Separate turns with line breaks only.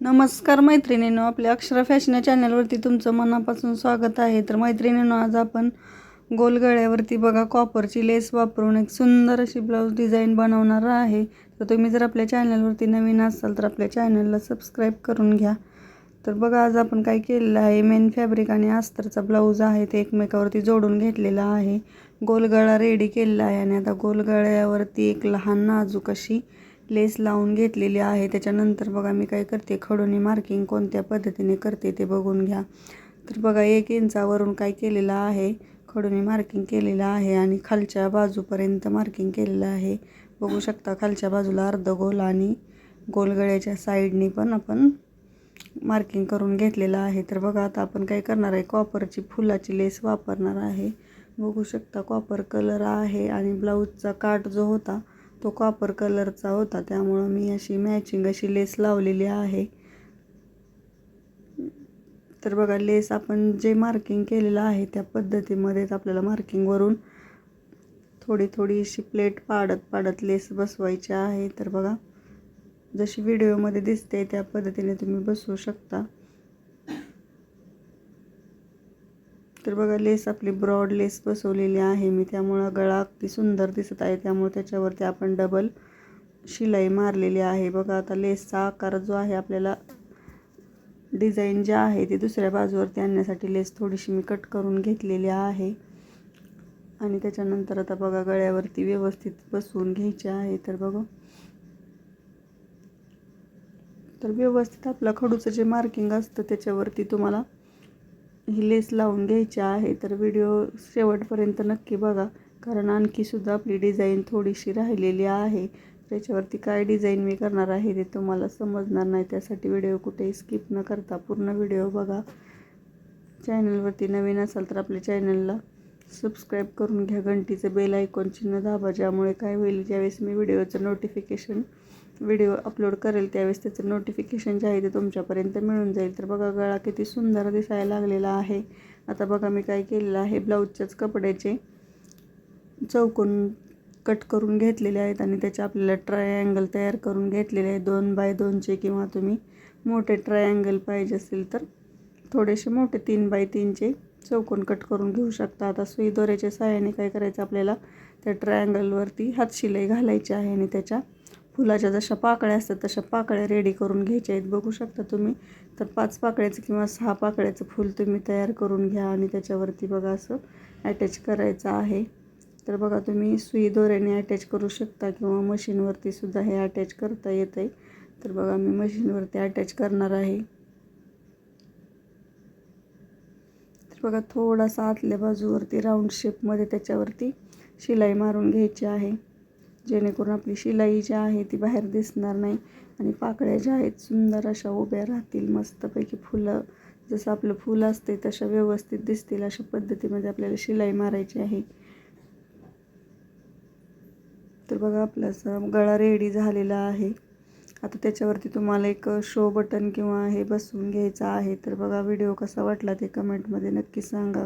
नमस्कार मैत्रिणींनो आपल्या अक्षरा फॅशन या चॅनलवरती तुमचं मनापासून स्वागत आहे. तर मैत्रिणींनो आज आपण गोलगळ्यावरती बघा कॉपरची लेस वापरून एक सुंदर अशी ब्लाऊज डिझाईन बनवणार आहे. तर तुम्ही जर आपल्या चॅनलवरती नवीन असाल तर आपल्या चॅनलला सबस्क्राईब करून घ्या. तर बघा आज आपण काय केलेलं आहे? मेन फॅब्रिक आणि अस्तरचा ब्लाऊज आहे ते एकमेकावरती जोडून घेतलेला आहे. गोलगळा रेडी केलेला आहे आणि आता गोलगळ्यावरती एक लहान नाजूक अशी लेस लावून घेतलेली आहे. त्याच्यानंतर बघा मी काय करते? खडोनी मार्किंग कोणत्या पद्धतीने करते ते बघून घ्या. तर बघा एक इंचावरून काय केलेलं आहे? खडोनी मार्किंग केलेलं आहे आणि खालच्या बाजूपर्यंत मार्किंग केलेलं आहे. बघू शकता खालच्या बाजूला अर्ध गोल आणि गोलगळ्याच्या साईडनी पण आपण मार्किंग करून घेतलेलं आहे. तर बघा आता आपण काय करणार आहे? कॉपरची फुलाची लेस वापरणार आहे. बघू शकता कॉपर कलर आहे आणि ब्लाऊजचा काट जो होता तो कॉपर कलरचा होता त्यामुळं मी अशी मॅचिंग अशी लेस लावलेली आहे. तर बघा लेस आपण जे मार्किंग केलेलं आहे त्या पद्धतीमध्येच आपल्याला मार्किंगवरून थोडी थोडी अशी प्लेट पाडत पाडत लेस बसवायची आहे. तर बघा जशी व्हिडिओमध्ये दिसते त्या पद्धतीने तुम्ही बसवू शकता. तर बघा लेस आपली ब्रॉड लेस बसवलेली आहे. मी त्यामुळं गळा अगदी सुंदर दिसत आहे. त्यामुळे त्याच्यावरती आपण डबल शिलाई मारलेली आहे. बघा आता लेसचा आकार जो आहे आपल्याला डिझाईन जे आहे ती दुसऱ्या बाजूवरती आणण्यासाठी लेस थोडीशी मी कट करून घेतलेली आहे. आणि त्याच्यानंतर आता बघा गळ्यावरती व्यवस्थित बसवून घ्यायचे आहे. तर बघा. तर व्यवस्थित आपलं खडूचं जे मार्किंग असतं त्याच्यावरती तुम्हाला ही लेस लावून घ्यायची आहे तर व्हिडिओ शेवटपर्यंत नक्की बघा. कारण आणखीसुद्धा आपली डिझाईन थोडीशी राहिलेली आहे. त्याच्यावरती काय डिझाईन मी करणार आहे ते तुम्हाला समजणार नाही. त्यासाठी व्हिडिओ कुठेही स्किप न करता पूर्ण व्हिडिओ बघा. चॅनलवरती नवीन असाल तर आपल्या चॅनलला सबस्क्राईब करून घ्या. घंटीचं बेल आयकॉन चिन्ह दाबा ज्यामुळे काय होईल ज्यावेळेस मी व्हिडिओचं नोटिफिकेशन व्हिडिओ अपलोड करेल त्यावेळेस त्याचं नोटिफिकेशन जे आहे ते तुमच्यापर्यंत मिळून जाईल. तर बघा गळा किती सुंदर दिसायला लागलेला आहे. आता बघा मी काय केलेलं आहे. ब्लाऊजच्याच कपड्याचे चौकोन कट करून घेतलेले आहेत आणि त्याचे आपल्याला ट्रायँगल तयार करून घेतलेले आहे दोन बाय दोनचे किंवा तुम्ही मोठे ट्रायँगल पाहिजे असेल तर थोडेसे मोठे तीन बाय तीनचे चौकोन कट करून घेऊ शकता. आता सुई दोऱ्याच्या सहाय्याने काय करायचं? आपल्याला त्या ट्रायँगलवरती हातशिलाई घालायची आहे आणि त्याच्या फुलाच्या जशा पाकळ्या असतात तशा पाकळ्या रेडी करून घ्यायच्या आहेत. बघू शकता तुम्ही. तर पाच पाकळ्याचं किंवा सहा पाकळ्याचं फूल तुम्ही तयार करून घ्या आणि त्याच्यावरती बघा असं अटॅच करायचं आहे. तर बघा तुम्ही सुई दोऱ्याने अटॅच करू शकता किंवा मशीनवरती सुद्धा हे अटॅच करता येतं आहे तर बघा मी मशीनवरती अटॅच करणार आहे. तर बघा थोडासा आतल्या बाजूवरती राऊंड शेपमध्ये त्याच्यावरती शिलाई मारून घ्यायची आहे. जेणेकरून आपली शिलाई जी आहे ती बाहेर दिसणार नाही आणि पाकळ्या ज्या आहेत सुंदर अशा उभ्या राहतील मस्तपैकी फुलं जसं आपलं फुल असते तशा व्यवस्थित दिसतील अशा पद्धतीमध्ये आपल्याला शिलाई मारायची आहे. तर बघा आपला असं गळा रेडी झालेला आहे. आता त्याच्यावरती तुम्हाला एक शो बटन किंवा हे बसवून घ्यायचं आहे. तर बघा व्हिडिओ कसा वाटला ते कमेंटमध्ये नक्की सांगा.